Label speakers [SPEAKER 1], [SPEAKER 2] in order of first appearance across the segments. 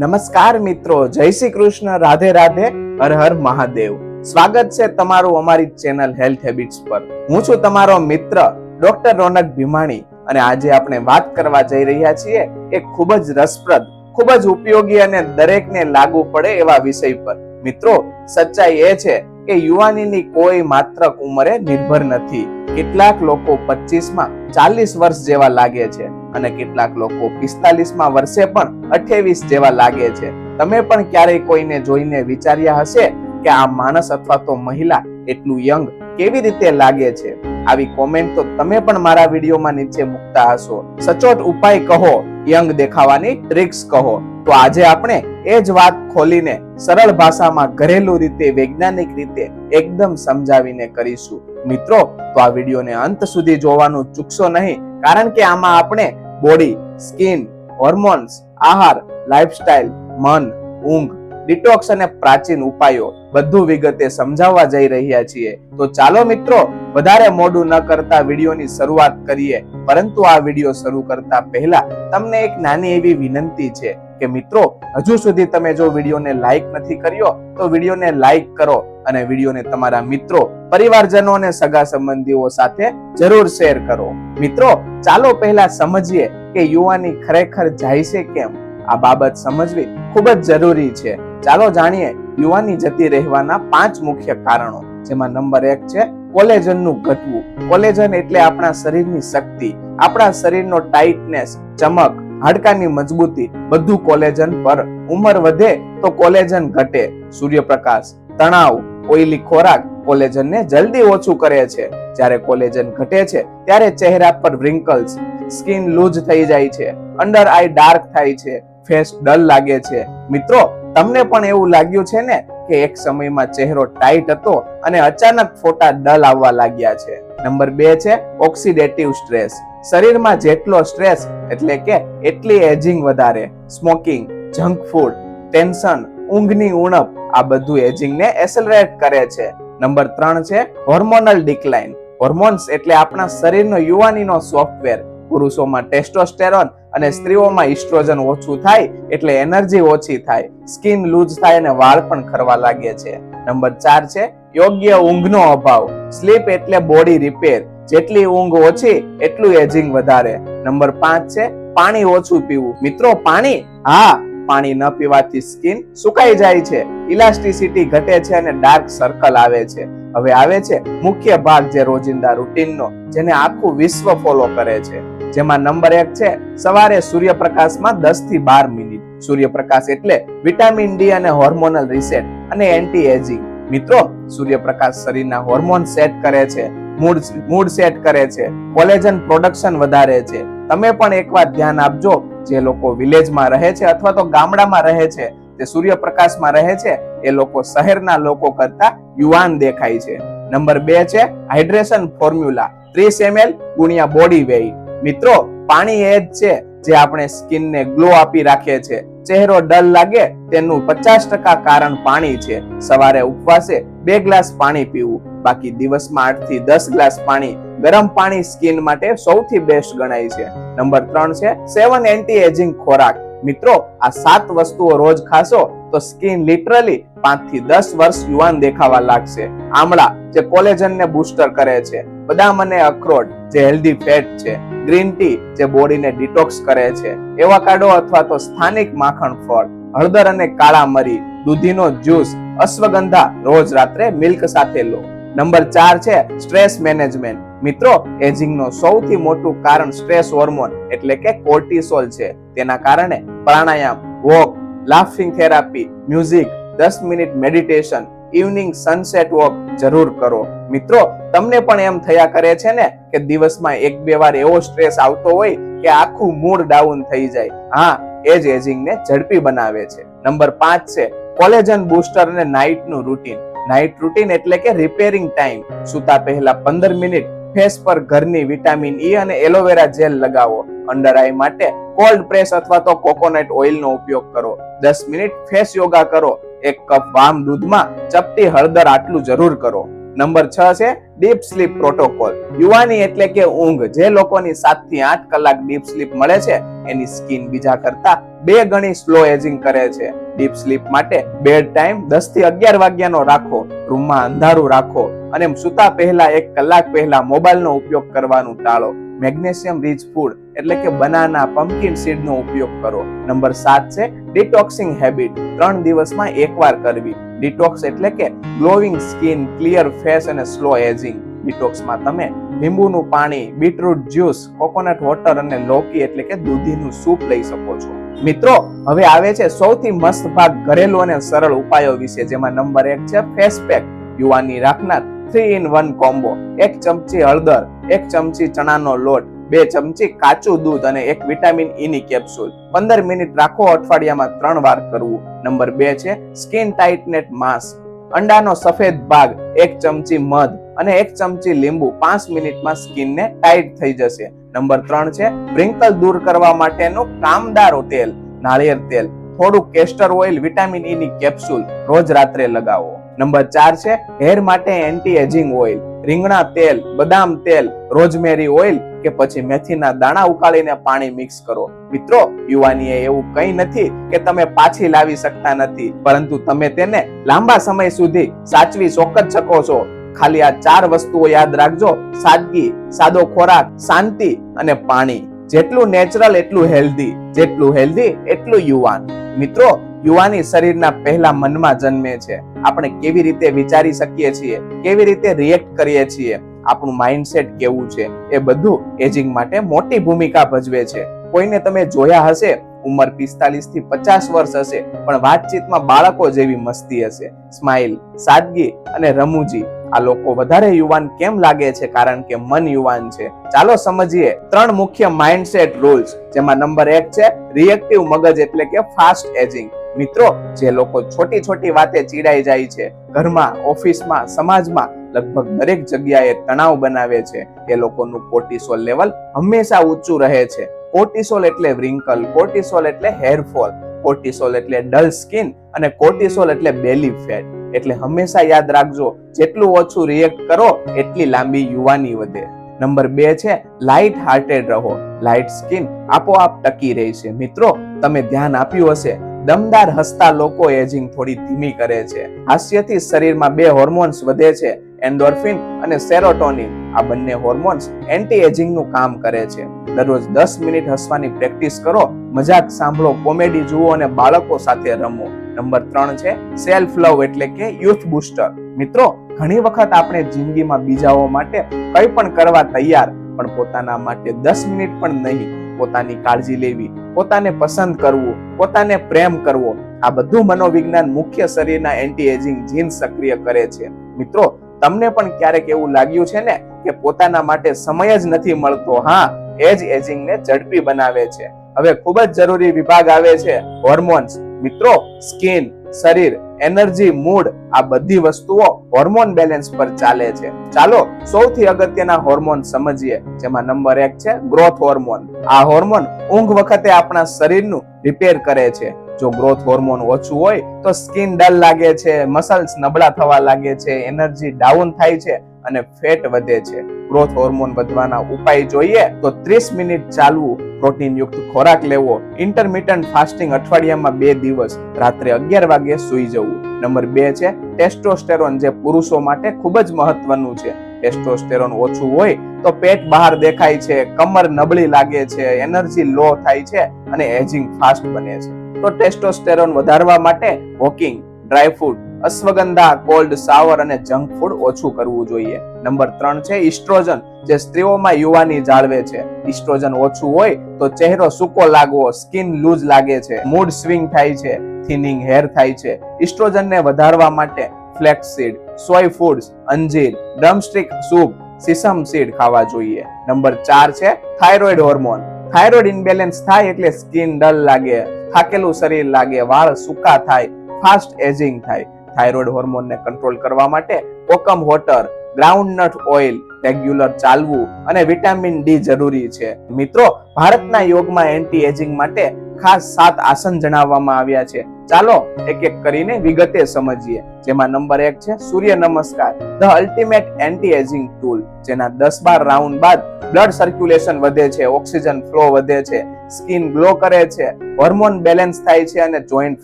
[SPEAKER 1] નમસ્કાર મિત્રો, જય શ્રી કૃષ્ણ, રાધે રાધે, હર હર મહાદેવ. સ્વાગત છે તમારું અમારી ચેનલ હેલ્થ હેબિટ્સ પર. હું છું તમારો મિત્ર, ડોક્ટર રોનક ભીમાણી, અને આજે આપણે વાત કરવા જઈ રહ્યા છીએ એક ખૂબ જ રસપ્રદ, ખૂબ જ ઉપયોગી અને દરેકને લાગુ પડે એવા વિષય પર. મિત્રો, સચ્ચાઈ એ છે કે યુવાનીની કોઈ માત્ર ઉંમરે નિર્ભર નથી. કેટલાક લોકો પચીસમાં ચાલીસ વર્ષ જેવા લાગે છે અને કેટલાક લોકો પિસ્તાલીસમાં વર્ષે પણ અઠ્યાવીસ જેવા લાગે છે. તમે પણ ક્યારેય કોઈને જોઈને વિચાર્યા હશે કે આ માણસ અથવા તો મહિલા એટલું યંગ કેવી રીતે લાગે છે? આવી કોમેન્ટ તો તમે પણ મારા વિડીયોમાં નીચે મૂકતા હશો. સચોટ ઉપાય કહો, યંગ દેખાવાની ટ્રિક્સ કહો. તો આજે આપણે એ જ વાત ખોલીને સરળ ભાષામાં ઘરેલું રીતે, વૈજ્ઞાનિક રીતે એકદમ સમજાવીને કરીશું. મિત્રો, તો આ વિડીયોને અંત સુધી જોવાનું ચૂકશો નહીં, કારણ કે આમાં આપણે બોડી સ્કિન હોર્મોન્સ આહાર લાઇફસ્ટાઇલ મન, ઊંઘ ડિટોક્સ અને પ્રાચીન ઉપાયો બધું વિગતે સમજાવવા જઈ રહ્યા છીએ. તો ચાલો મિત્રો, વધારે મોડું ન કરતા વિડીયોની શરૂઆત કરીએ. પરંતુ આ વીડિયો શરૂ કરતા પહેલા તમને એક નાની એવી વિનંતી છે. કે મિત્રો, હજુ સુધી તમે જો વિડીયોને લાઈક નથી કર્યો, તો વિડીયોને લાઈક કરો અને વિડીયોને તમારા મિત્રો, પરિવારજનો અને સગા સંબંધીઓ સાથે જરૂર શેર કરો. મિત્રો, ચાલો પહેલા સમજીએ કે યુવાની ખરેખર જાય છે કેમ? આ બાબત સમજવી ખૂબ જ જરૂરી છે. ચાલો જાણીએ યુવાની જતી રહેવાના પાંચ મુખ્ય કારણો, જેમાં નંબર એક છે કોલેજનનું ઘટવું કોલેજન એટલે આપણા શરીરની શક્તિ, આપણા શરીરનો ટાઇટનેસ ચમક હાડકાની મજબૂતી બધું કોલેજન પર ઉંમર વધે તો કોલેજન ઘટે. સૂર્યપ્રકાશ, તણાવ ઓઈલી ખોરાક કોલેજનને જલ્દી ઓછું કરે છે. જ્યારે કોલેજન ઘટે છે, ત્યારે ચહેરા પર wrinkles સ્કિન લૂઝ થઈ જાય છે અંડર આઈ ડાર્ક થાય છે ફેસ ડલ લાગે છે. મિત્રો, તમને પણ એવું લાગ્યું છે ને કે એક સમયમાં ચહેરો ટાઈટ હતો અને અચાનક ફોટા ડલ આવવા લાગ્યા છે? નંબર બે છે, ઓક્સિડેટિવ સ્ટ્રેસ. શરીરમાં જેટલો સ્ટ્રેસ એટલે કે એટલી એજિંગ વધારે, સ્મોકિંગ, જંક ફૂડ, ટેન્શન, ઊંઘની ઉણપ, આ બધું એજિંગને એસેલરેટ કરે છે. નંબર ત્રણ છે હોર્મોનલ ડિક્લાઇન હોર્મોન્સ એટલે આપણા શરીરનો યુવાનીનો સોફ્ટવેર પુરુષોમાં ટેસ્ટોસ્ટેરોન અને સ્ત્રીઓમાં ઇસ્ટ્રોજન ઓછું થાય એટલે એનર્જી ઓછી થાય. સ્કિન લૂઝ થાય અને વાળ પણ ખરવા લાગે છે. નંબર ચાર છે, યોગ્ય ઊંઘનો અભાવ. સ્લીપ એટલે બોડી રિપેર જેટલી ઊંઘ ઓછી, એટલું એજિંગ વધારે. નંબર પાંચ છે, પાણી ઓછું પીવું. મિત્રો, પાણી? હા, પાણી ન પીવાથી સ્કિન સુકાઈ જાય છે. ઇલાસ્ટિસિટી ઘટે છે અને ડાર્ક સર્કલ આવે છે. હવે આવે છે મુખ્ય ભાગ જે રોજિંદા રૂટીનનો, જેને આખું વિશ્વ ફોલો કરે છે. જેમાં નંબર એક છે, સવારે સૂર્યપ્રકાશમાં દસથી બાર મિનિટ. સૂર્યપ્રકાશ એટલે વિટામિન ડી અને હોર્મોનલ રીસેટ અને એન્ટી એજિંગ મિત્રો, સૂર્યપ્રકાશ શરીરના હોર્મોન સેટ કરે છે. મૂડ મૂડ સેટ કરે છે, કોલેજન પ્રોડક્શન વધારે છે. તમે પણ એકવાર ધ્યાન આપજો, જે લોકો વિલેજમાં રહે છે અથવા તો ગામડામાં રહે છે, તે સૂર્યપ્રકાશમાં રહે છે, એ લોકો શહેરના લોકો કરતા યુવાન દેખાય છે. નંબર બે છે, હાઇડ્રેશન ફોર્મ્યુલા, ત્રીસ એમએલ ગુણ્યા બોડી વેઇટ. મિત્રો, પાણી એ જ છે જે આપણે સ્કિનને ગ્લો આપી રાખે છે. ચહેરો ડલ લાગે તેનું પચાસ ટકા કારણ પાણી છે. સવારે ઉપવાસે બે ગ્લાસ પાણી પીવું. બાકી દિવસમાં આઠથી દસ ગ્લાસ પાણી ગરમ પાણી સ્કિન માટે સૌથી બેસ્ટ ગણાય છે. નંબર ત્રણ છે સેવન એન્ટી એજિંગ ખોરાક. મિત્રો, આ સાત વસ્તુઓ રોજ ખાશો તો સ્કિન લિટરલી પાંચથી દસ વર્ષ યુવાન દેખાવા લાગશે. આમળા જે કોલેજનને બૂસ્ટર કરે છે. બદામ અને અખરોટ જે હેલ્ધી ફેટ છે. ગ્રીન ટી જે બોડીને ડિટોક્સ કરે છે. એવાકાડો અથવા તો સ્થાનિક માખણ ફળ, હળદર અને કાળા મરી, દૂધીનો જ્યુસ, અશ્વગંધા રોજ રાત્રે મિલ્ક સાથે લો. નંબર ચાર છે સ્ટ્રેસ મેનેજમેન્ટ. મિત્રો એજિંગ નો સૌથી મોટું કારણ સ્ટ્રેસ હોર્મોન એટલે કે કોર્ટિસોલ છે. તેના કારણે pranayama, walk, laughing therapy, music, દસ minute meditation evening sunset walk જરૂર કરો. મિત્રો, તમને પણ એમ થયા કરે છે ને કે દિવસમાં એક બે વાર એવો સ્ટ્રેસ આવતો હોય કે આખું મૂડ ડાઉન થઈ જાય. હા, એ જ એજિંગ ને ઝડપી બનાવે છે. નંબર પાંચ છે કોલેજન બૂસ્ટર અને નાઇટનું રૂટીન નાઇટ રૂટીન એટલે કે રિપેરિંગ ટાઈમ સૂતા પહેલા પંદર મિનિટ ફેસ પર ઘરની વિટામિન ઈ અને એલોવેરા જેલ લગાવો. અંડર આઈ માટે કોલ્ડ પ્રેસ અથવા તો કોકોનટ ઓઇલનો ઉપયોગ કરો. દસ મિનિટ ફેસ યોગા કરો. એક કપ વામ દૂધમાં ચપટી હળદર આટલું જરૂર કરો. નંબર છ છે, ડીપ સ્લીપ પ્રોટોકોલ. યુવાની એટલે કે ઊંઘ. જે લોકોની સાતથી આઠ કલાક ડીપ સ્લીપ મળે છે, એની સ્કિન બીજા કરતા બે ગણી સ્લો એજિંગ કરે છે. ડીપ સ્લીપ માટે બેડ ટાઈમ દસથી અગિયાર વાગ્યાનો રાખો. રૂમમાં અંધારું રાખો. અને સૂતા પહેલા એક કલાક પહેલા મોબાઈલનો ઉપયોગ કરવાનું ટાળો. મેગ્નેશિયમ રીચ ફૂડ એટલે કે બનાના પમ્પકિન સીડ નો ઉપયોગ કરો. નંબર સાત છે ડિટોક્સિંગ હેબિટ ત્રણ દિવસમાં એકવાર કરવી. ડિટોક્સ એટલે કે ગ્લોવિંગ સ્કિન ક્લિયર ફેસ અને સ્લો એજિંગ ડિટોક્સમાં તમે લીંબુનું પાણી બીટરૂટ જ્યુસ કોકોનટ વોટર અને લોકી એટલે કે દૂધીનું સૂપ લઈ શકો છો. મિત્રો હવે આવે છે સૌથી મસ્ત ભાગ ઘરેલું અને સરળ ઉપાયો વિશે જેમાં નંબર એક છે ફેસ પેક યુવાની રાખનાર થ્રી ઇન વન કોમ્બો એક ચમચી હળદર, એક ચમચી ચણાનો લોટ, બે ચમચી કાચું દૂધ અને એક વિટામિન ઈ ની કેપ્સ્યુલ પંદર મિનિટ રાખો, અઠવાડિયામાં ત્રણ વાર કરવું. નંબર બે છે સ્કિન ટાઇટનેટ માસ્ક અંડાનો સફેદ ભાગ, એક ચમચી મધ અને એક ચમચી લીંબુ પાંચ મિનિટમાં સ્કિનને ટાઈટ થઈ જશે. નંબર ત્રણ છે બ્રિંકલ દૂર કરવા માટેનું કામદારો તેલ, નાળિયેર તેલ. થોડું કેસ્ટર ઓઇલ વિટામિન ઈ ની કેપ્સ્યુલ રોજ રાત્રે લગાવો. નંબર ચાર છે, હેર માટે એન્ટી એજિંગ ઓઇલ રીંગણા તેલ, બદામ તેલ રોઝમેરી ઓઇલ કે પછી મેથીના દાણા ઉકાળીને પાણી મિક્સ કરો. મિત્રો, યુવાનીએ એવું કંઈ નથી કે તમે પાછી લાવી શકતા નથી, પરંતુ તમે તેને લાંબા સમય સુધી સાચવી ચોક્કસ શકો છો. ખાલી આ ચાર વસ્તુઓ યાદ રાખજો, સાદગી, સાદો ખોરાક, શાંતિ અને પાણી. જેટલું નેચરલ એટલું હેલ્ધી જેટલું હેલ્ધી એટલું યુવાન. મિત્રો, યુવાની શરીરના પહેલા મનમાં જન્મે છે. આપણે કેવી રીતે વિચારી શકીએ છીએ, કેવી રીતે રિએક્ટ કરીએ છીએ, આપણું માઇન્ડસેટ કેવું છે, એ બધું એજિંગ માટે મોટી ભૂમિકા ભજવે છે. કોઈને તમે જોયા હશે, ઉંમર પિસ્તાલીસથી પચાસ વર્ષ હશે, પણ વાતચીતમાં બાળકો જેવી મસ્તી હશે. સ્માઇલ સાદગી અને રમૂજી, આ લોકો વધારે યુવાન કેમ લાગે છે? કારણ કે મન યુવાન છે. ચાલો સમજીએ ત્રણ મુખ્ય માઇન્ડસેટ રૂલ્સ જેમાં નંબર એક છે રિએક્ટિવ મગજ એટલે કે ફાસ્ટ એજિંગ મિત્રો, જે લોકો છોટી છોટી વાતે ચીડાઈ જાય છે, ઘરમાં, ઓફિસમાં, સમાજમાં, લગભગ દરેક જગ્યાએ તણાવ બનાવે છે, એ લોકોનું કોર્ટિસોલ લેવલ હંમેશા ઊંચું રહે છે. કોર્ટિસોલ એટલે વ્રિંકલ કોર્ટિસોલ એટલે હેરફોલ કોર્ટિસોલ એટલે ડલ સ્કિન અને કોર્ટિસોલ એટલે બેલી ફેટ એટલે હંમેશા યાદ રાખજો, જેટલું ઓછું રિએક્ટ કરો, એટલી લાંબી યુવાની વધે. નંબર બે છે લાઇટ હાર્ટેડ રહો. લાઇટ સ્કિન આપોઆપ ટકી રહી છે. મિત્રો, તમે ધ્યાન આપ્યું હશે દમદાર હસતા લોકો એજિંગ થોડી ધીમી કરે છે. હાસ્યથી શરીરમાં બે હોર્મોન્સ વધે છે એન્ડોર્ફિન અને સેરોટોનિન આ બંને હોર્મોન્સ એન્ટી એજિંગનું કામ કરે છે. દરરોજ દસ મિનિટ હસવાની પ્રેક્ટિસ કરો, મજાક સાંભળો કોમેડી જુઓ અને બાળકો સાથે રમો. નંબર ત્રણ છે સેલ્ફ લવ એટલે કે યુથ બુસ્ટર મિત્રો, ઘણી વખત આપણે જિંદગીમાં બીજાઓ માટે કંઈ પણ કરવા તૈયાર, પણ પોતાના માટે દસ મિનિટ પણ નહીં. પોતાની કાળજી લેવી, પોતાને પસંદ કરવું, પોતાને પ્રેમ કરવો. આ બધું મનોવિજ્ઞાન મુખ્ય શરીરના એન્ટી એજિંગ જીન સક્રિય કરે છે. મિત્રો, તમને પણ ક્યારેક એવું લાગ્યું છે ને કે પોતાના માટે સમય જ નથી મળતો? હા, એ જ એજિંગ ને ઝડપી બનાવે છે. હવે ખૂબ જ જરૂરી વિભાગ આવે છે હોર્મોન્સ મિત્રો સ્કિન શરીર એનર્જી, મૂડ આ બધી વસ્તુઓ હોર્મોન બેલેન્સ પર ચાલે છે. ચાલો સૌથી અગત્યના હોર્મોન સમજીએ, જેમાં નંબર એક છે ગ્રોથ હોર્મોન આ હોર્મોન ઊંઘ વખતે આપણા શરીરનું રિપેર કરે છે. જો ગ્રોથ હોર્મોન ઓછું હોય તો સ્કિન ડલ લાગે છે મસલ્સ નબળા થવા લાગે છે એનર્જી ડાઉન થાય છે અને ફેટ વધે છે. ગ્રોથ હોર્મોન વધવાના ઉપાય જોઈએ તો 30 મિનિટ ચાલવું પ્રોટીન યુક્ત ખોરાક લેવો. ઇન્ટરમિટન્ટ ફાસ્ટિંગ અઠવાડિયામાં બે દિવસ. રાત્રે અગિયાર વાગે સૂઈ જવું. નંબર બે છે ટેસ્ટોસ્ટેરોન જે પુરુષો માટે ખૂબ જ મહત્વનું છે. ટેસ્ટોસ્ટેરોન ઓછું હોય તો પેટ બહાર દેખાય છે, કમર નબળી લાગે છે એનર્જી લો થાય છે અને એજિંગ ફાસ્ટ બને છે. તો ટેસ્ટોસ્ટેરોન વધારવા માટે walking dry food ashwagandha, cold, shower અને જંક ફૂડ ઓછું કરવું જોઈએ. નંબર ત્રણ છે ઇસ્ટ્રોજન, જે સ્ત્રીઓમાં યુવાની જાળવે છે. ઇસ્ટ્રોજન ઓછું હોય તો ચહેરો સૂકો લાગવો, સ્કિન લૂઝ લાગે છે, મૂડ સ્વિંગ થાય છે, થિનિંગ હેર થાય છે. ઇસ્ટ્રોજનને વધારવા માટે ફ્લેક્સ સીડ, સોય ફૂડ્સ, અંજીર, ડ્રમસ્ટિક સૂપ, સિસમ સીડ ખાવા જોઈએ. નંબર ચાર છે થાઇરોઇડ હોર્મોન. થાઇરોઇડ ઇમ્બેલેન્સ થાય એટલે સ્કિન ડલ લાગે, થાકેલું શરીર લાગે, વાળ સૂકા થાય, ફાસ્ટ એજિંગ થાય. થાઇરોઇડ હોર્મોનને કંટ્રોલ કરવા માટે kokum water groundnut oil regular ચાલવું અને વિટામિન ડી જરૂરી છે. મિત્રો, ભારતના યોગમાં એન્ટી એજિંગ માટે ખાસ સાત આસન જણાવવામાં આવ્યા છે. ચાલો એક એક કરીને વિગતે સમજીએ. જેમાં નંબર એક છે, Surya Namaskar. The ultimate anti ageing tool જેના દસ બાર રાઉન્ડ બાદ બ્લડ સર્ક્યુલેશન વધે છે ઓક્સિજન ફ્લો વધે છે સ્કિન ગ્લો કરે છે હોર્મોન બેલેન્સ થાય છે અને જોઈન્ટ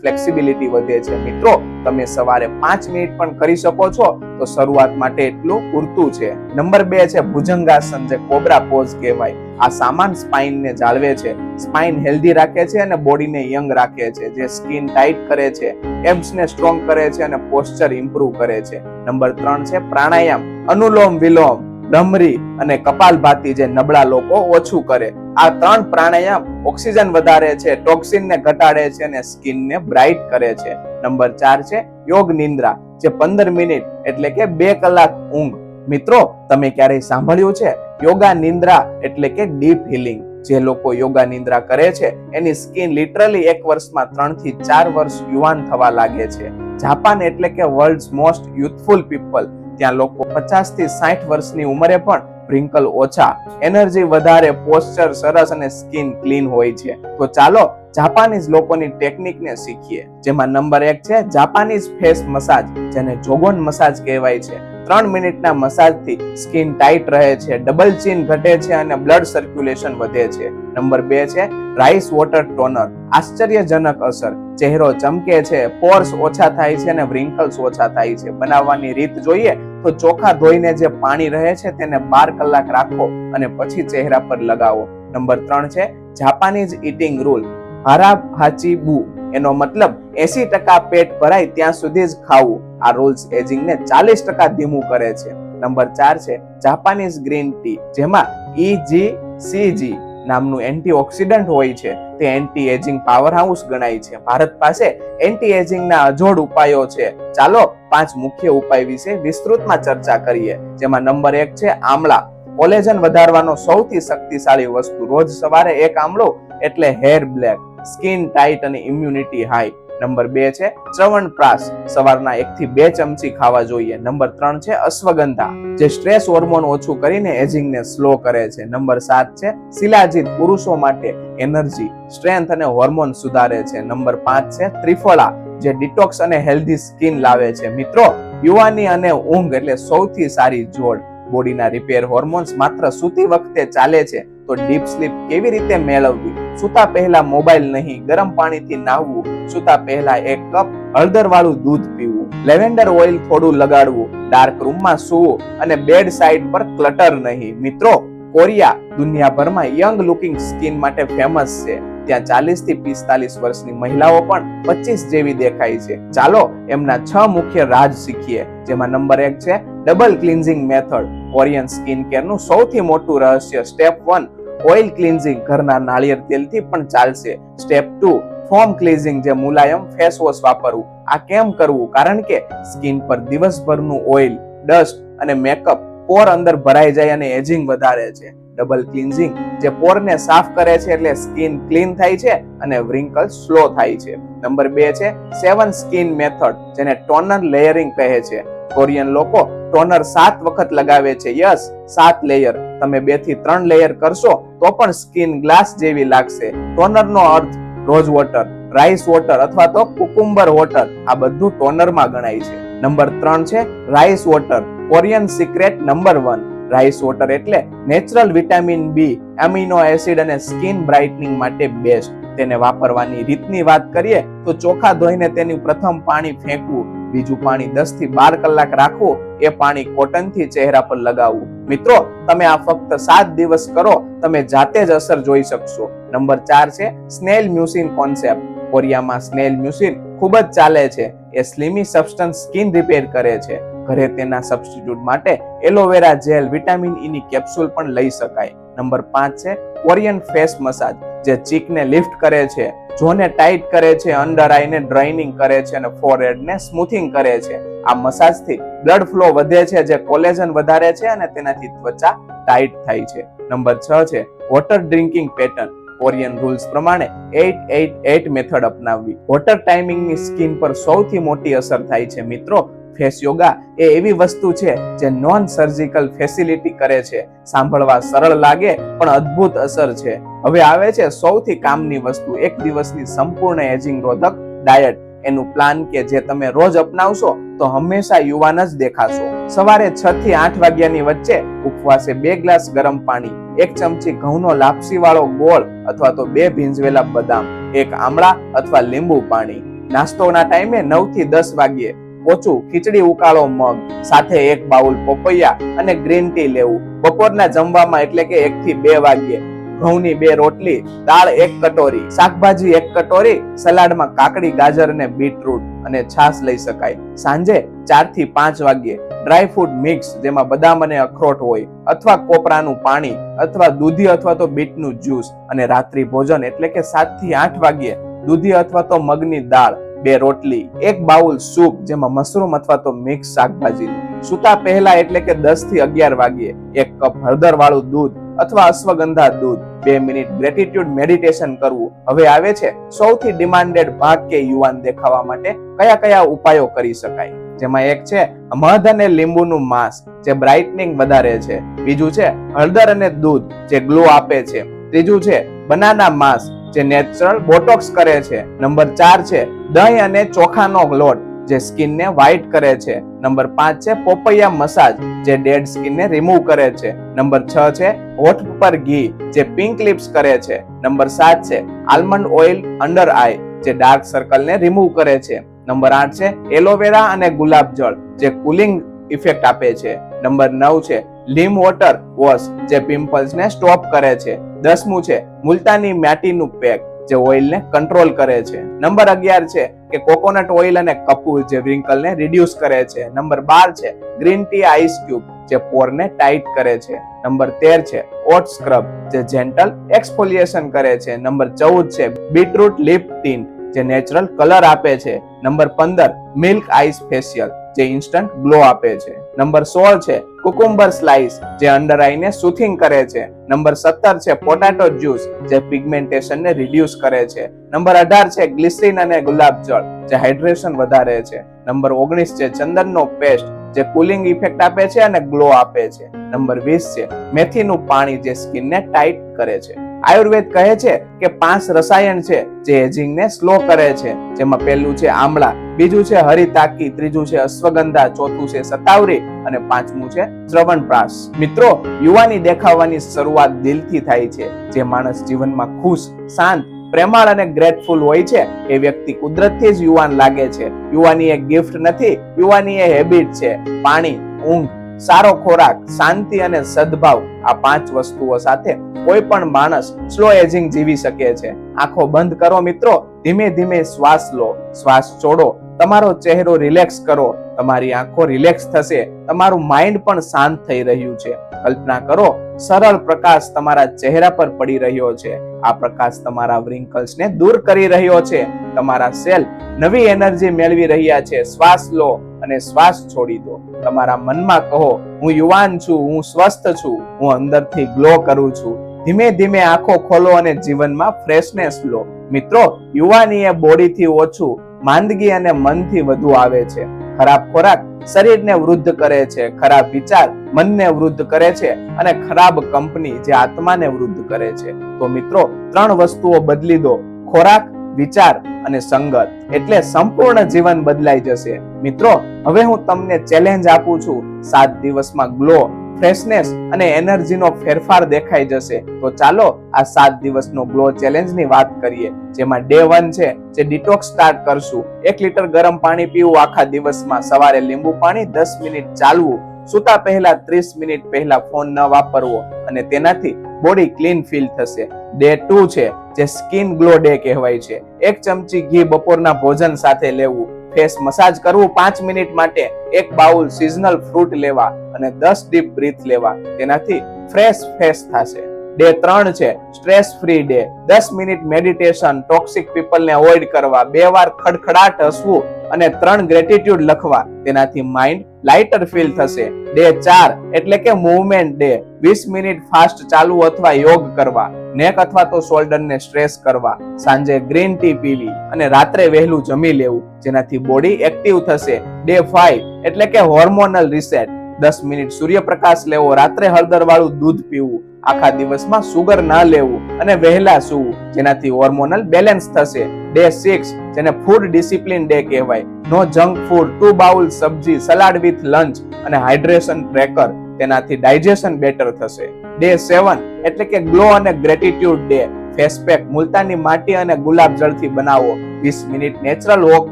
[SPEAKER 1] ફ્લેક્સિબિલિટી વધે છે. મિત્રો, તમે સવારે પાંચ મિનિટ પણ કરી શકો છો, તો શરૂઆત માટે એટલું પૂરતું છે. નંબર બે છે, ભુજંગાસન, જે કોબરા પોઝ કહેવાય. આ સામાન સ્પાઇનને જાળવે છે. સ્પાઇન હેલ્ધી રાખે છે અને બોડીને યંગ રાખે છે. જે સ્કિન ટાઈટ કરે છે એબ્સને સ્ટ્રોંગ કરે છે અને પોસ્ચર ઇમ્પ્રુવ કરે છે. નંબર ત્રણ છે પ્રાણાયામ. અનુલોમ વિલોમ, ડમરી અને કપાલભાતી જે નબળા લોકો ઓછું કરે. આ ત્રણ પ્રાણાયામ ઓક્સિજન વધારે છે, ટોક્સિનને ઘટાડે છે અને સ્કિનને બ્રાઇટ કરે છે. નંબર ચાર છે યોગ નિંદ્રા. જે પંદર મિનિટ એટલે કે બે કલાક ઊંઘ મિત્રો, તમે ક્યારેય સાંભળ્યું છે? યોગા નિંદ્રા એટલે કે ડીપ હિલિંગ જે લોકો યોગા નિંદ્રા કરે છે, એની સ્કિન લિટરલી એક વર્ષમાં ત્રણથી ચાર વર્ષ યુવાન થવા લાગે છે. જાપાન એટલે કે વર્લ્ડ મોસ્ટ યુથફુલ પીપલ ત્યાં લોકો પચાસથી સાઠ વર્ષની ઉંમરે પણ રિંકલ ઓછા એનર્જી વધારે પોસ્ચર સરસ અને સ્કિન ક્લીન હોય છે. તો ચાલો, જાપાનીઝ લોકોની ટેકનિકને શીખીએ. જેમાં નંબર એક છે જાપાનીઝ ફેસ મસાજ જેને જોગોન મસાજ કહેવાય છે. ત્રણ મિનિટના મસાજથી સ્કિન ટાઈટ રહે છે, ડબલ ચીન ઘટે છે અને બ્લડ સર્ક્યુલેશન વધે છે. નંબર બે છે રાઈસ વોટર ટોનર આશ્ચર્યજનક અસર. ચહેરો ચમકે છે પોર્સ ઓછા થાય છે અને વ્રિંકલ્સ ઓછા થાય છે. બનાવવાની રીત જોઈએ તો ચોખા ધોઈને જે પાણી રહે છે તેને બાર કલાક રાખો અને પછી ચહેરા પર લગાવો. નંબર ત્રણ છે, જાપાનીઝ ઇટિંગ રૂલ હારા હાચી બુ. એનો મતલબ એસી ટકા પેટ ભરાય ત્યાં સુધી જ ખાવું. આ રૂલ્સ એજિંગ ને ચાલીસ ટકા ધીમું કરે છે. નંબર ચાર છે જાપાનીઝ ગ્રીન ટી, જેમાં E E G C G નામનું એન્ટીઓક્સિડન્ટ હોય છે. તે એન્ટી એજિંગ પાવર હાઉસ ગણાય છે. ભારત પાસે એન્ટી એજિંગ ના અજોડ ઉપાયો છે. ચાલો પાંચ મુખ્ય ઉપાય વિશે વિસ્તૃતમાં ચર્ચા કરીએ. જેમાં નંબર એક છે આમલા કોલેજન વધારવાનો સૌથી શક્તિશાળી વસ્તુ રોજ સવારે એક આમળો એટલે હેર બ્લેક સ્કિન ટાઈટ અને ઇમ્યુનિટી હાઈ. નંબર બે છે ચ્યવનપ્રાશ સવારના એક થી બે ચમચી ખાવા જોઈએ. નંબર ત્રણ છે, અશ્વગંધા. જે સ્ટ્રેસ હોર્મોન ઓછું કરીને એજિંગ ને સ્લો કરે છે. નંબર સાત છે, શિલાજીત પુરુષો માટે એનર્જી, સ્ટ્રેન્થ અને હોર્મોન સુધારે છે. નંબર પાંચ છે, ત્રિફળા, જે ડિટોક્સ અને હેલ્ધી સ્કિન લાવે છે. મિત્રો, યુવાની અને ઊંઘ એટલે સૌથી સારી જોડ. બોડીના રિપેર હોર્મોન્સ માત્ર સૂતી વખતે ચાલે છે, તો ડીપ સ્લીપ કેવી રીતે મેળવવી? સૂતા પહેલા મોબાઈલ નહીં, ગરમ પાણીથી નાહવું, સૂતા પહેલા એક કપ હળદર વાળું દૂધ પીવું, લેવેન્ડર ઓઇલ થોડું લગાડવું, ડાર્ક રૂમમાં સૂવું અને બેડ સાઇડ પર ક્લટર નહીં. મિત્રો, કોરિયા દુનિયાભરમાં યંગ લુકિંગ સ્કિન માટે ફેમસ છે. ત્યાં ચાલીસથી પિસ્તાલીસ વર્ષની મહિલાઓ પણ પચીસ જેવી દેખાય છે. ચાલો એમના છ મુખ્ય રાજ શીખીએ, જેમાં નંબર એક છે double cleansing method. Korean skin કેરનું સૌથી મોટું રહસ્ય સ્ટેપ વન ઓઇલ ક્લિન્ઝિંગ ઘરના નાળિયેર તેલથી પણ ચાલશે. સ્ટેપ ટુ, ફોર્મ ક્લિન્ઝિંગ જે મુલાયમ ફેસ વોશ વાપરવું. આ કેમ કરવું? કારણ કે સ્કિન પર દિવસભરનું ઓઇલ, ડસ્ટ અને મેકઅપ પોર અંદર ભરાઈ જાય અને એજિંગ વધારે છે. ડબલ ક્લિન્ઝિંગ જે પોરને સાફ કરે છે એટલે સ્કિન ક્લીન થાય છે અને વ્રિંકલ સ્લો થાય છે. નંબર બે છે સેવન સ્કિન મેથડ જેને ટોનર લેયરિંગ કહે છે. કોરિયન લોકો ટોનર સાત વખત લગાવે છે. યસ સાત લેયર તમે બેથી ત્રણ લેયર કરશો તો પણ સ્કિન ગ્લાસ જેવી લાગશે. ટોનર નો અર્થ રોઝ વોટર રાઈસ વોટર અથવા તો કુકુંબર વોટર આ બધું ટોનરમાં ગણાય છે. નંબર ત્રણ છે rice water Korean secret number one rice water એટલે natural vitamin B amino acid અને સ્કિન બ્રાઇટનિંગ માટે બેસ્ટ તેને વાપરવાની રીતની વાત કરીએ તો ચોખા ધોઈને તેનું પ્રથમ પાણી ફેંકવું, બીજું પાણી દસથી બાર કલાક રાખવું, એ પાણી કોટનથી ચહેરા પર લગાવવું. મિત્રો, તમે આ ફક્ત સાત દિવસ કરો, તમે જાતે જ અસર જોઈ શકશો. નંબર ચાર છે સ્નેલ મ્યુસિન કોન્સેપ્ટ કોરિયામાં સ્નેલ મ્યુસિન ખૂબ જ ચાલે છે. એ સ્લિમી સબસ્ટન્સ સ્કિન રિપેર કરે છે. ઘરે તેના સબસ્ટિટ્યુટ માટે એલોવેરા જેલ વિટામિન ઈ ની કેપ્સ્યુલ પણ લઈ શકાય. નંબર પાંચ છે, કોરિયન ફેસ મસાજ, જે ચીકને લિફ્ટ કરે છે, જોને ટાઈટ કરે છે અંડર આઈને ડ્રાઇનિંગ કરે છે અને ફોરહેડ ને સ્મૂથિંગ કરે છે. આ મસાજથી બ્લડ ફ્લો વધે છે, જે કોલેજન વધારે છે અને તેનાથી ત્વચા ટાઈટ થાય છે. નંબર છ છે water drinking pattern Korean rules પ્રમાણે 888 મેથડ અપનાવવી. વોટર ટાઈમિંગની સ્કિન પર સૌથી મોટી અસર થાય છે મિત્રો ફેસ યોગા એ એવી વસ્તુ છે જે નોન સર્જિકલ ફેસિલિટી કરે છે. સાંભળવા સરળ લાગે, પણ અદ્ભુત અસર છે. હવે આવે છે સૌથી કામની વસ્તુ, એક દિવસની સંપૂર્ણ એજિંગ રોધક ડાયટ એનું પ્લાન કે જે તમે રોજ અપનાવશો, તો હંમેશા યુવાન જ દેખાશો. સવારે છ થી આઠ વાગ્યાની વચ્ચે ઉપવાસે બે ગ્લાસ ગરમ પાણી, એક ચમચી ઘઉંનો લાપસી વાળો ગોળ અથવા તો બે ભીંજવેલા બદામ, એક આમળા અથવા લીંબુ પાણી. નાસ્તોના ટાઈમે નવથી દસ વાગ્યે. ઓછું ખીચડી ઉકાળો મગ, સાથે એક બાઉલ પપૈયા અને ગ્રીન ટી લેવું. બપોરના જમવામાં એટલે કે એક થી બે વાગ્યે. ઘઉંની બે રોટલી, દાળ એક કટોરી, શાકભાજી એક કટોરી, સલાડમાં કાકડી, ગાજર અને બીટરૂટ અને છાશ લઈ શકાય. સાંજે ચારથી પાંચ વાગ્યે ડ્રાય ફ્રૂટ મિક્સ જેમાં બદામ અને અખરોટ હોય, અથવા કોપરાનું પાણી, અથવા દૂધી અથવા તો બીટનું જ્યુસ અને રાત્રિ ભોજન એટલે કે સાતથી આઠ વાગ્યે દૂધી અથવા તો મગની દાળ બે રોટલી, એક બાઉલ સૂપ, જેમાં મશરૂમ અથવા તો મિક્સ શાકભાજી. સૂતા પહેલા એટલે કે દસથી અગિયાર વાગ્યે એક કપ હળદર વાળું દૂધ અથવા અશ્વગંધા દૂધ, બે મિનિટ ગ્રેટિટ્યુડ મેડિટેશન કરવું. હવે આવે છે સૌથી ડિમાન્ડેડ ભાગ કે યુવાન દેખાવા માટે કયા કયા ઉપાયો કરી શકાય. જેમાં એક છે મધ અને લીંબુનું માંસ, જે બ્રાઇટનિંગ વધારે છે. બીજું છે હળદર અને દૂધ, જે ગ્લો આપે છે. ત્રીજું છે બનાના માંસ જે નેચરલ બોટોક્સ કરે છે, નંબર ચાર છે, દહીં અને ચોખાનો લોટ, જે સ્કિનને વ્હાઇટ કરે છે. નંબર પાંચ છે, પોપૈયા મસાજ, જે ડેડ સ્કિનને રિમૂવ કરે છે. નંબર છ છે હોઠ પર ઘી, જે પિંક લિપ્સ કરે છે. નંબર સાત છે આલમંડ ઓઇલ અંડર આઈ જે ડાર્ક સર્કલને રિમૂવ કરે છે. નંબર આઠ છે એલોવેરા અને ગુલાબ જળ, જે કુલિંગ ઇફેક્ટ આપે છે. નંબર નવ છે લીમ વોટર વોશ જે પિમ્પલ્સને સ્ટોપ કરે છે. દસમું છે, મુલતાની માટીનું પેક જે ઓઇલને કંટ્રોલ કરે છે. નંબર અગિયાર છે કે કોકોનટ ઓઇલ અને કપૂર જે wrinkle રિડ્યુસ કરે છે. નંબર બાર છે, ગ્રીન ટી આઈસ ક્યુબ જે પોરને ટાઈટ કરે છે. નંબર તેર છે, ઓટ સ્ક્રબ જે જેન્ટલ એક્સફોલિએશન કરે છે. નંબર ચૌદ છે, બીટરૂટ લિપ ટીન જે નેચરલ કલર આપે છે. નંબર પંદર, મિલ્ક આઈસ ફેશિયલ જે ઇન્સ્ટન્ટ ગ્લો આપે છે. નંબર સોળ છે કુકુમ્બર સ્લાઇસ જે અંડર આઈને સુથિંગ કરે છે. નંબર સત્તર છે પોટાટો જ્યુસ જે પિગમેન્ટેશનને રિડ્યુસ કરે છે. નંબર અઢાર છે ગ્લિસરીન અને ગુલાબ જળ, જે હાઇડ્રેશન વધારે છે. નંબર ઓગણીસ છે ચંદનનો પેસ્ટ જે કુલિંગ ઇફેક્ટ આપે છે અને ગ્લો આપે છે. નંબર વીસ છે, મેથીનું પાણી જે સ્કિનને ટાઈટ કરે છે. આયુર્વેદ કહે છે કે પાંચ રસાયણ છે જે એજિંગને સ્લો કરે છે. જેમાં પહેલું છે આમળા, બીજું છે હરિતાકી ત્રીજું છે અશ્વગંધા, ચોથું છે સતાવરી અને પાંચમું છે શ્રવણપ્રાસ મિત્રો, યુવાની દેખાવાની શરૂઆત દિલથી થાય છે. જે માણસ જીવનમાં ખુશ, શાંત, પ્રેમાળ અને ગ્રેટફુલ હોય છે, એ વ્યક્તિ કુદરતથી જ યુવાન લાગે છે. યુવાની એ ગિફ્ટ નથી, યુવાની એ હેબિટ છે. પાણી, ઊંઘ સારો ખોરાક, શાંતિ અને સદભાવ આ પાંચ વસ્તુઓ સાથે કોઈ પણ માણસ સ્લો એજિંગ જીવી શકે છે. આંખો બંધ કરો મિત્રો, ધીમે ધીમે શ્વાસ લો, શ્વાસ છોડો, તમારો ચહેરો રિલેક્સ કરો, તમારી આંખો રિલેક્સ થશે, તમારું માઇન્ડ પણ શાંત થઈ રહ્યું છે. કલ્પના કરો, સરળ પ્રકાશ તમારા ચહેરા પર પડી રહ્યો છે. આ પ્રકાશ તમારા wrinkles ને દૂર કરી રહ્યો છે. તમારા સેલ નવી એનર્જી મેળવી રહ્યા છે. શ્વાસ લો અને શ્વાસ છોડી દો. તમારા મનમાં કહો, હું યુવાન છું, હું સ્વસ્થ છું, હું અંદરથી ગ્લો કરું છું. ધીમે ધીમે આંખો ખોલો અને જીવનમાં ફ્રેશનેસ લો. મિત્રો યુવાની એ બોડીથી ઓછું માંદગી અને મનથી વધુ આવે છે. ખરાબ ખોરાક શરીરને વૃદ્ધ કરે છે. ખરાબ વિચાર મનને વૃદ્ધ કરે છે અને ખરાબ કંપની જે આત્માને વૃદ્ધ કરે છે. તો મિત્રો, ત્રણ વસ્તુઓ બદલી દો. ખોરાક વિચાર અને સંગત એટલે સંપૂર્ણ જીવન બદલાઈ જશે. મિત્રો, હવે હું તમને ચેલેન્જ આપું છું. સાત દિવસમાં ગ્લો ફ્રેશનેસ અને એનર્જીનો ફેરફાર દેખાઈ જશે. તો ચાલો આ સાત દિવસનો ગ્લો ચેલેન્જની વાત કરીએ. જેમાં ડે વન છે, જે ડિટોક્સ સ્ટાર્ટ કરશું. એક લીટર ગરમ પાણી પીવું આખા દિવસમાં. સવારે લીંબુ પાણી દસ મિનિટ ચાલવું. સુતા પહેલા ત્રીસ મિનિટ પહેલા ફોન ન વાપરવો. અને તેનાથી બોડી ક્લીન ફીલ થશે. ડે ટુ છે જે સ્કિન ગ્લો ડે કહેવાય છે. એક ચમચી ઘી બપોરના ભોજન સાથે લેવું, ફેસ મસાજ કરવું પાંચ મિનિટ માટે એક બાઉલ સિઝનલ ફ્રૂટ લેવા અને દસ ડીપ બ્રીથ લેવા. તેનાથી ફ્રેશ ફેસ થશે. ડે ત્રણ છે સ્ટ્રેસ ફ્રી ડે દસ મિનિટ મેડિટેશન ટોક્સિક પીપલ ને અવોઇડ કરવા, બે વાર ખડખડાટ હસવું અને ત્રણ ગ્રેટિટ્યુડ લખવા. તેનાથી માઇન્ડ લાઇટર ફીલ થશે. ડે ચાર, એટલે કે મૂવમેન્ટ ડે વીસ મિનિટ ફાસ્ટ ચાલવું અથવા યોગ કરવા. નેક અથવા તો શોલ્ડરને સ્ટ્રેસ કરવા. સાંજે ગ્રીન ટી પીવી અને રાત્રે વહેલું જમી લેવું, જેનાથી બોડી એક્ટિવ થશે. ડે ફાઈવ એટલે કે હોર્મોનલ રિસેટ દસ મિનિટ સૂર્યપ્રકાશ લેવો, રાત્રે હળદર વાળું દૂધ પીવું આખા દિવસમાં સુગર ન લેવું અને વહેલા સૂવું, જેનાથી હોર્મોનલ બેલેન્સ થશે. ડે સિક્સ જેને ફૂડ ડિસિપ્લિન ડે કહેવાય. No junk food two bowl સબ્જી સલાડ વિથ લંચ અને હાઇડ્રેશન ટ્રેકર તેનાથી ડાયજેશન બેટર થશે. ડે સેવન એટલે કે ગ્લો અને gratitude day face pack Multani mitti અને ગુલાબ જળથી બનાવો. વીસ મિનિટ નેચરલ વોક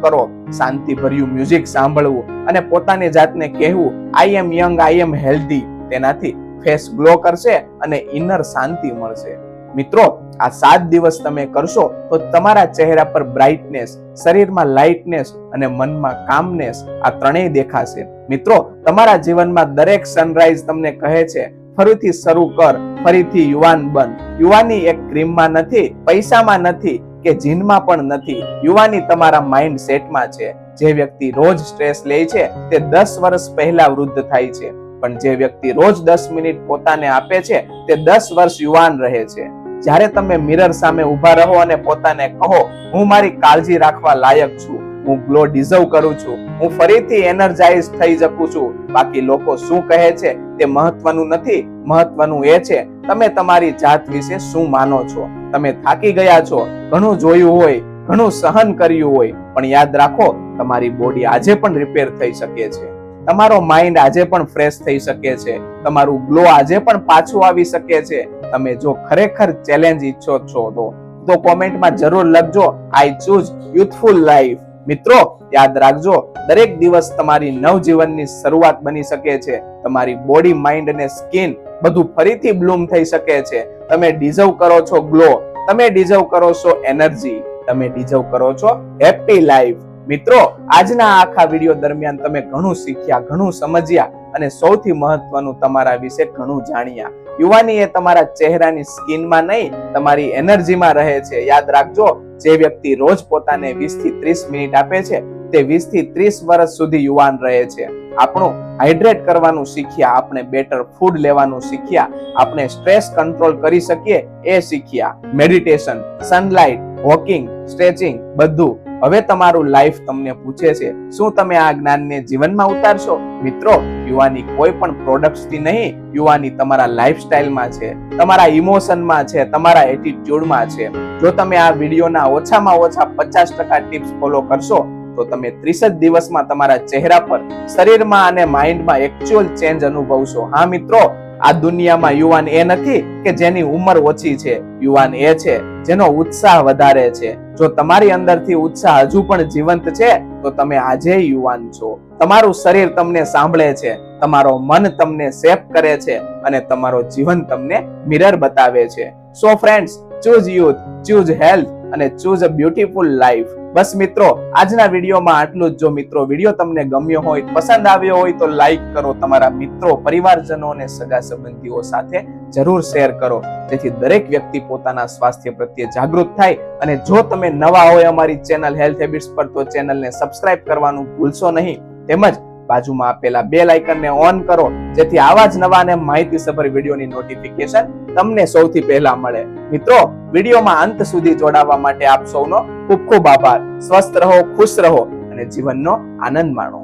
[SPEAKER 1] કરો. શાંતિભર્યું મ્યુઝિક સાંભળવું અને પોતાની જાતને કહેવું I am young I am healthy તેનાથી ફેસ ગ્લો કરશે અને ઇનર શાંતિ મળશે. મિત્રો, આ સાત દિવસ તમે કરશો તો તમારા ચહેરા પર બ્રાઇટનેસ શરીરમાં લાઇટનેસ અને મનમાં કામનેસ આ ત્રણેય દેખાશે. મિત્રો, તમારા જીવનમાં દરેક સનરાઈઝ તમને કહે છે, ફરીથી શરૂ કર, ફરીથી યુવાન બન. યુવાની એક ક્રીમમાં નથી, પૈસામાં નથી કે જીનમાં પણ નથી. યુવાની તમારા માઇન્ડ સેટમાં છે. જે વ્યક્તિ રોજ સ્ટ્રેસ લે છે, તે દસ વર્ષ પહેલા વૃદ્ધ થાય છે. પણ જે વ્યક્તિ રોજ દસ મિનિટ પોતાને આપે છે, તે દસ વર્ષ યુવાન રહે છે. જ્યારે તમે મિરર સામે ઊભા રહો અને પોતાને કહો, હું મારી કાળજી રાખવા લાયક છું. હું ગ્લો ડિઝર્વ કરું છું. હું ફરીથી એનર્જાઇઝ થઈ શકું છું. બાકી લોકો શું કહે છે, તે મહત્વનું નથી. મહત્વનું એ છે, તમે તમારી જાત વિશે શું માનો છો? તમે થાકી ગયા છો. ઘણું જોયું હોય, ઘણું સહન કર્યું હોય. પણ યાદ રાખો, તમારી બોડી આજે પણ રિપેર થઈ શકે છે. તમારો માઇન્ડ આજે પણ ફ્રેશ થઈ શકે છે. તમારું ગ્લો આજે પણ પાછું આવી શકે છે. તમે જો ખરેખર ચેલેન્જ ઈચ્છો છો તો તો કોમેન્ટમાં જરૂર લખજો આઈ ચૂઝ યુથફુલ લાઈફ મિત્રો, યાદ રાખજો, દરેક દિવસ તમારી નવજીવનની શરૂઆત બની શકે છે. તમારી બોડી માઇન્ડ અને સ્કિન બધું ફરીથી બ્લૂમ થઈ શકે છે. તમે ડિઝર્વ કરો છો ગ્લો તમે ડિઝર્વ કરો છો એનર્જી તમે ડિઝર્વ કરો છો હેપી લાઈફ મિત્રો, આજના આખા વીડિયો દરમિયાન તમે ઘણું શીખ્યા, ઘણું સમજ્યા અને સૌથી મહત્વનું તમારા વિશે ઘણું જાણ્યા. યુવાની એ તમારા ચહેરાની સ્કિનમાં નહીં, તમારી એનર્જીમાં રહે છે. યાદ રાખજો, જે વ્યક્તિ રોજ પોતાને 20 થી 30 મિનિટ આપે છે, તે 20 થી 30 વર્ષ સુધી યુવાન રહે છે. આપણું હાઇડ્રેટ કરવાનું શીખ્યા, આપણે બેટર ફૂડ લેવાનું શીખ્યા, આપણે સ્ટ્રેસ કંટ્રોલ કરી શકીએ એ શીખ્યા. મેડિટેશન, સનલાઇટ, વોકિંગ, સ્ટ્રેચિંગ, બધું હવે તમારું લાઈફ તમને પૂછે છે, શું તમે આ જ્ઞાનને જીવનમાં ઉતારશો? મિત્રો, યુવાની કોઈ પણ પ્રોડક્ટ્સથી નહીં, યુવાની તમારા લાઈફસ્ટાઈલમાં છે, તમારા ઇમોશનમાં છે, તમારા એટીટ્યુડમાં છે. જો તમે આ વિડીયોના ઓછામાં ઓછા પચાસ ટકા ટિપ્સ ફોલો કરશો, તો તમે ત્રીસ જ દિવસમાં તમારા ચહેરા પર શરીરમાં અને માઇન્ડમાં એકચ્યુઅલ ચેન્જ અનુભવશો. હા મિત્રો આ દુનિયામાં યુવાન એ નથી કે જેની ઉંમર ઓછી છે. યુવાન એ છે જેનો ઉત્સાહ વધારે છે. જો તમારી અંદરથી ઉત્સાહ હજુ પણ જીવંત છે, તો તમે આજે યુવાન છો. તમારું શરીર તમને સાંભળે છે. તમારો મન તમને સેફ કરે છે અને તમારો જીવન તમને મિરર બતાવે છે. So friends choose youth choose health અને ચૂઝ અ બ્યુટીફુલ લાઈફ બસ મિત્રો, આજના વિડીયોમાં આટલું જ. જો મિત્રો વીડિયો તમને ગમ્યો હોય, પસંદ આવ્યો હોય, તો લાઈક કરો તમારા મિત્રો, પરિવારજનો અને સગા સંબંધીઓ સાથે જરૂર શેર કરો. જેથી દરેક વ્યક્તિ પોતાના સ્વાસ્થ્ય પ્રત્યે જાગૃત થાય અને જો તમે નવા હોય અમારી ચેનલ હેલ્થ હેબિટ્સ પર, તો ચેનલને સબસ્ક્રાઇબ કરવાનું ભૂલશો નહીં. તેમજ બાજુમાં આપેલા બેલ આઇકનને ઓન કરો, જેથી આવા જ નવા અને માહિતીસભર વિડીયોની નોટિફિકેશન તમને સૌથી પહેલા મળે. મિત્રો, વિડીયોમાં અંત સુધી જોડાવા માટે આપ સૌનો ખૂબ ખૂબ આભાર. સ્વસ્થ રહો, ખુશ રહો અને જીવનનો આનંદ માણો.